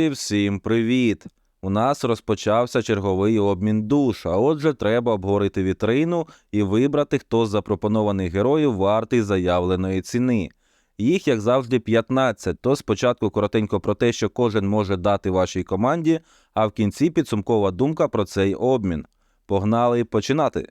Друзі, всім привіт! У нас розпочався черговий обмін душ, а отже, треба обговорити вітрину і вибрати, хто з запропонованих героїв вартий заявленої ціни. Їх, як завжди, 15, то спочатку коротенько про те, що кожен може дати вашій команді, а в кінці підсумкова думка про цей обмін. Погнали починати!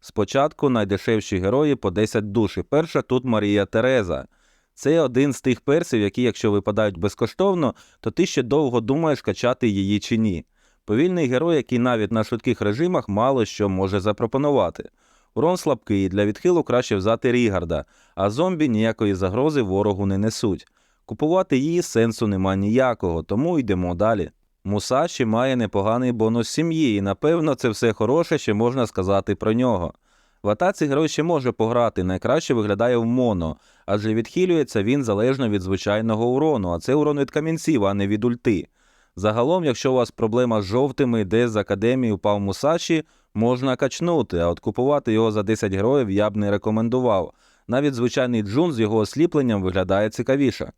Спочатку найдешевші герої по 10 душ. І Перша тут Марія Тереза. Це один з тих персів, які, якщо випадають безкоштовно, то ти ще довго думаєш, качати її чи ні. Повільний герой, який навіть на швидких режимах мало що може запропонувати. Урон слабкий, для відхилу краще взяти Рігарда, а зомбі ніякої загрози ворогу не несуть. Купувати її сенсу нема ніякого, тому йдемо далі. Мусаші має непоганий бонус сім'ї, і напевно це все хороше, що можна сказати про нього. В атаці герой ще може пограти, найкраще виглядає в моно, адже відхилюється він залежно від звичайного урону, а це урон від камінців, а не від ульти. Загалом, якщо у вас проблема з жовтими, де з академії впав Мусаші, можна качнути, а от купувати його за 10 героїв я б не рекомендував. Навіть звичайний джун з його осліпленням виглядає цікавіше.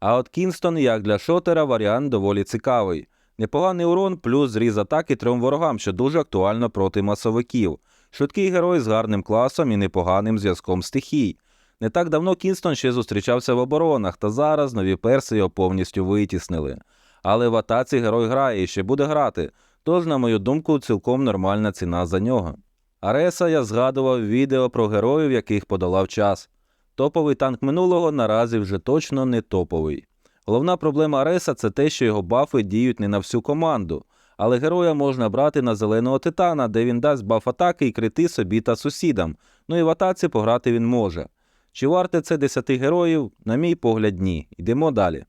А от Кінстон, як для шотера, варіант доволі цікавий. Непоганий урон плюс зріз атаки трьом ворогам, що дуже актуально проти масовиків. Швидкий герой з гарним класом і непоганим зв'язком стихій. Не так давно Кінстон ще зустрічався в оборонах, та зараз нові перси його повністю витіснили. Але в атаці герой грає і ще буде грати, тож, на мою думку, цілком нормальна ціна за нього. Ареса я згадував відео про героїв, яких подолав час. Топовий танк минулого наразі вже точно не топовий. Головна проблема Ареса це те, що його бафи діють не на всю команду, але героя можна брати на зеленого титана, де він дасть баф атаки і крити собі та сусідам, ну і в атаці пограти він може. Чи варте це 10 героїв? На мій погляд, ні. Йдемо далі.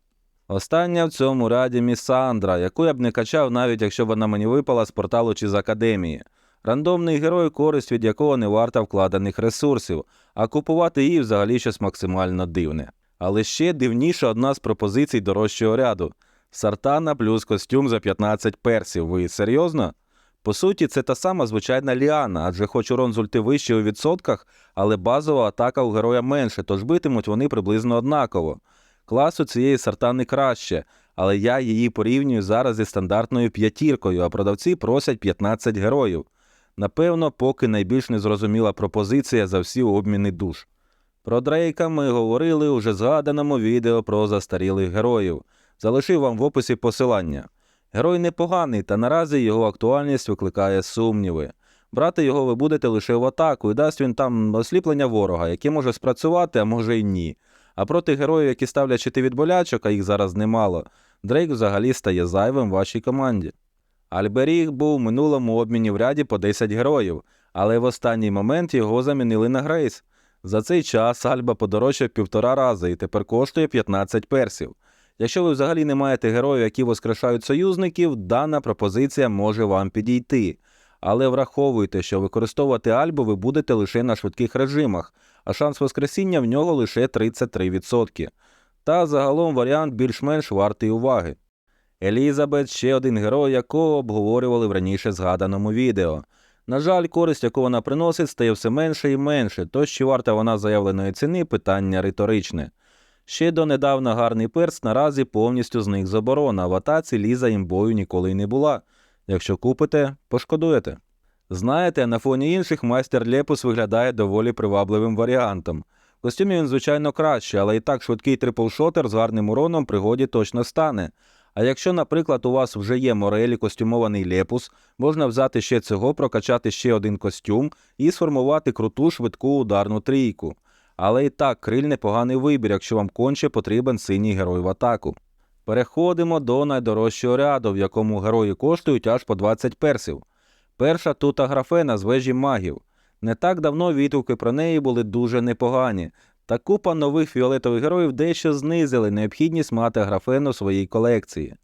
Остання в цьому ряді Місандра, яку я б не качав, навіть якщо вона мені випала з порталу чи з академії. Рандомний герой, користь від якого не варта вкладених ресурсів, а купувати її взагалі щось максимально дивне. Але ще дивніша одна з пропозицій дорожчого ряду Сартана плюс костюм за 15 персів. Ви серйозно? По суті, це та сама звичайна Ліана, адже хоч урон з ульти вищий у відсотках, але базова атака у героя менше, тож битимуть вони приблизно однаково. Класу цієї сартани краще, але я її порівнюю зараз зі стандартною п'ятіркою, а продавці просять 15 героїв. Напевно, поки найбільш незрозуміла пропозиція за всі обміни душ. Про Дрейка ми говорили у вже згаданому відео про застарілих героїв. Залишив вам в описі посилання. Герой непоганий, та наразі його актуальність викликає сумніви. Брати його ви будете лише в атаку, і дасть він там осліплення ворога, яке може спрацювати, а може й ні. А проти героїв, які ставлять щити від болячок, а їх зараз немало, Дрейк взагалі стає зайвим вашій команді. Альберіг був в минулому обміні в ряді по 10 героїв, але в останній момент його замінили на Грейс. За цей час Альба подорожчав півтора рази і тепер коштує 15 персів. Якщо ви взагалі не маєте героїв, які воскрешають союзників, дана пропозиція може вам підійти. Але враховуйте, що використовувати Альбу ви будете лише на швидких режимах, а шанс воскресіння в нього лише 33%. Та загалом варіант більш-менш вартий уваги. Елізабет ще один герой, якого обговорювали в раніше згаданому відео. На жаль, користь, яку вона приносить, стає все менше і менше, тож чи варта вона заявленої ціни питання риторичне. Ще донедавна гарний перс наразі повністю з оборони, а в атаці ліза імбою ніколи й не була. Якщо купите, пошкодуєте. Знаєте, на фоні інших майстер Лепус виглядає доволі привабливим варіантом. В костюмі він, звичайно, краще, але і так швидкий триплшотер з гарним уроном пригоді точно стане. А якщо, наприклад, у вас вже є морелі костюмований лепус, можна взяти ще цього, прокачати ще один костюм і сформувати круту швидку ударну трійку. Але і так, криль непоганий вибір, якщо вам конче потрібен синій герой в атаку. Переходимо до найдорожчого ряду, в якому герої коштують аж по 20 персів. Перша тут аграфена з вежі магів. Не так давно відгуки про неї були дуже непогані, та купа нових фіолетових героїв дещо знизили необхідність мати графену в своїй колекції.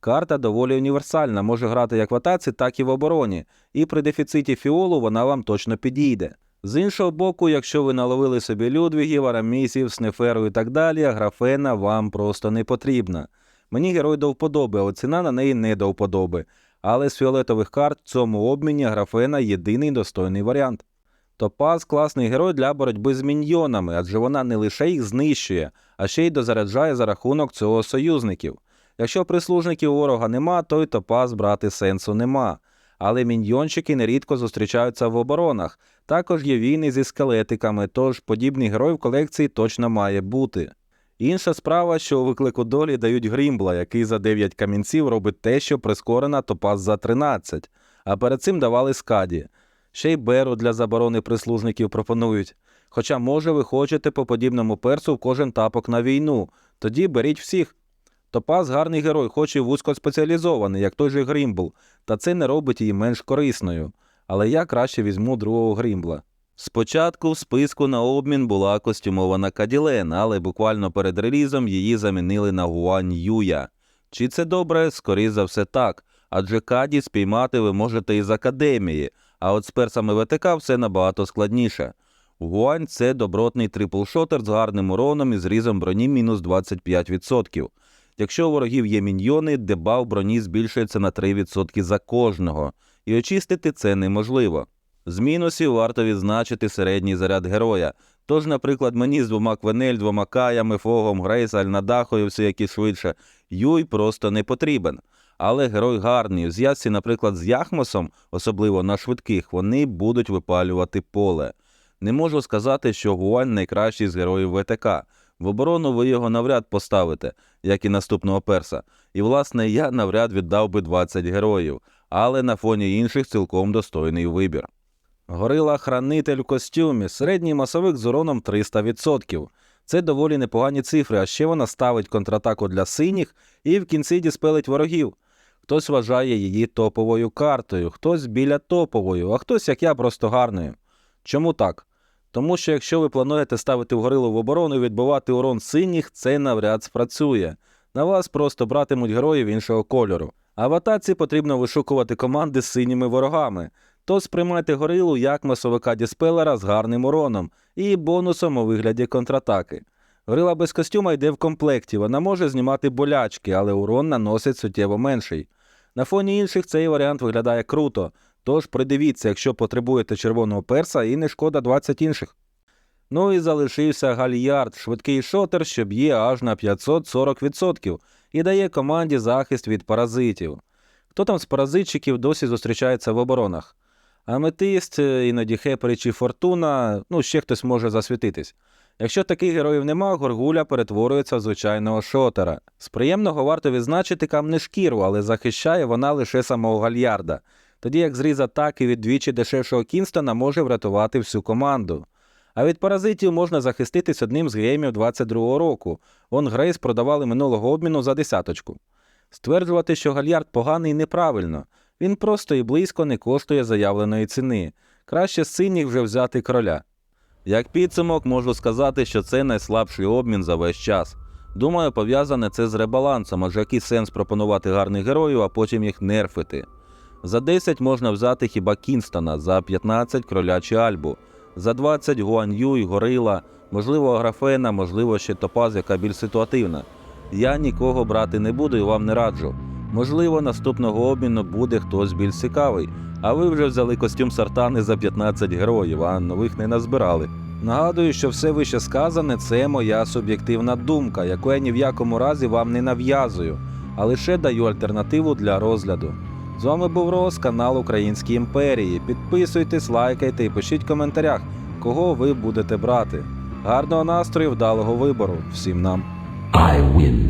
Карта доволі універсальна, може грати як в атаці, так і в обороні, і при дефіциті фіолу вона вам точно підійде. З іншого боку, якщо ви наловили собі Людвігів, Арамісів, Снеферу і так далі, графена вам просто не потрібна. Мені герой до вподоби, а ціна на неї не до вподоби. Але з фіолетових карт в цьому обміні графена єдиний достойний варіант. Топаз класний герой для боротьби з міньйонами, адже вона не лише їх знищує, а ще й дозаряджає за рахунок цього союзників. Якщо прислужників ворога нема, то й топаз брати сенсу нема. Але міньйончики нерідко зустрічаються в оборонах. Також є війни зі скелетиками, тож подібний герой в колекції точно має бути. Інша справа, що у виклику долі дають грімбла, який за 9 камінців робить те, що прискорена топаз за 13, а перед цим давали скаді. Ще й беру для заборони прислужників пропонують. Хоча, може, ви хочете по подібному персу в кожен тапок на війну, тоді беріть всіх. Топаз гарний герой, хоч і вузькоспеціалізований, як той же Грімбл, та це не робить її менш корисною. Але я краще візьму другого Грімбла. Спочатку в списку на обмін була костюмована Каділен, але буквально перед релізом її замінили на Гуань Юя. Чи це добре? Скоріше за все так, адже Каді спіймати ви можете із академії, а от з персами ВТК все набагато складніше. Гуань це добротний триплшотер з гарним уроном і зрізом броні мінус 25%. Якщо у ворогів є міньйони, дебаф броні збільшується на 3% за кожного, і очистити це неможливо. З мінусів варто відзначити середній заряд героя. Тож, наприклад, мені з двома Квенель, двома Каями, Фогом, Грейс, Альнадахою, все які швидше, Юй просто не потрібен. Але герой гарний. В зв'язці, наприклад, з Яхмосом, особливо на швидких, вони будуть випалювати поле. Не можу сказати, що Гуань найкращий з героїв ВТК. В оборону ви його навряд поставите, як і наступного перса. І, власне, я навряд віддав би 20 героїв, але на фоні інших цілком достойний вибір. Горила хранитель в костюмі, середній масовик з уроном 300%. Це доволі непогані цифри, а ще вона ставить контратаку для синіх і в кінці діспелить ворогів. Хтось вважає її топовою картою, хтось біля топовою, а хтось, як я, просто гарною. Чому так? Тому що якщо ви плануєте ставити в горилу в оборону і відбивати урон синіх, це навряд спрацює. На вас просто братимуть героїв іншого кольору. А в атаці потрібно вишукувати команди з синіми ворогами. То сприймайте горилу як масовика діспелера з гарним уроном і бонусом у вигляді контратаки. Горила без костюма йде в комплекті, вона може знімати болячки, але урон наносить суттєво менший. На фоні інших цей варіант виглядає круто, тож придивіться, якщо потребуєте червоного перса і не шкода 20 інших. Ну і залишився гальярд, швидкий шотер, що б'є аж на 540% і дає команді захист від паразитів. Хто там з паразитчиків досі зустрічається в оборонах? Аметист, е, іноді Хепері чи Фортуна, ну ще хтось може засвітитись. Якщо таких героїв нема, горгуля перетворюється в звичайного шотера. З приємного варто відзначити камнешкіру, але захищає вона лише самого гальярда, тоді як зріз атаки від двічі дешевшого Кінстона може врятувати всю команду. А від паразитів можна захиститись одним з геймів 22-го року. Он Грейс продавали минулого обміну за десяточку. Стверджувати, що гальярд поганий, неправильно. Він просто і близько не коштує заявленої ціни. Краще з синіх вже взяти кроля. Як підсумок, можу сказати, що це найслабший обмін за весь час. Думаю, пов'язане це з ребалансом, адже який сенс пропонувати гарних героїв, а потім їх нерфити. За 10 можна взяти хіба Кінстона, за 15 кроля чи Альбу, за 20 Гуан'ю і Горила, можливо, Аграфена, можливо, ще Топаз, яка більш ситуативна. Я нікого брати не буду і вам не раджу. Можливо, наступного обміну буде хтось більш цікавий, а ви вже взяли костюм Сартани за 15 героїв, а нових не назбирали. Нагадую, що все вище сказане це моя суб'єктивна думка, яку я ні в якому разі вам не нав'язую, а лише даю альтернативу для розгляду. З вами був Рос, канал Українській імперії. Підписуйтесь, лайкайте і пишіть в коментарях, кого ви будете брати. Гарного настрою, вдалого вибору всім нам! I win.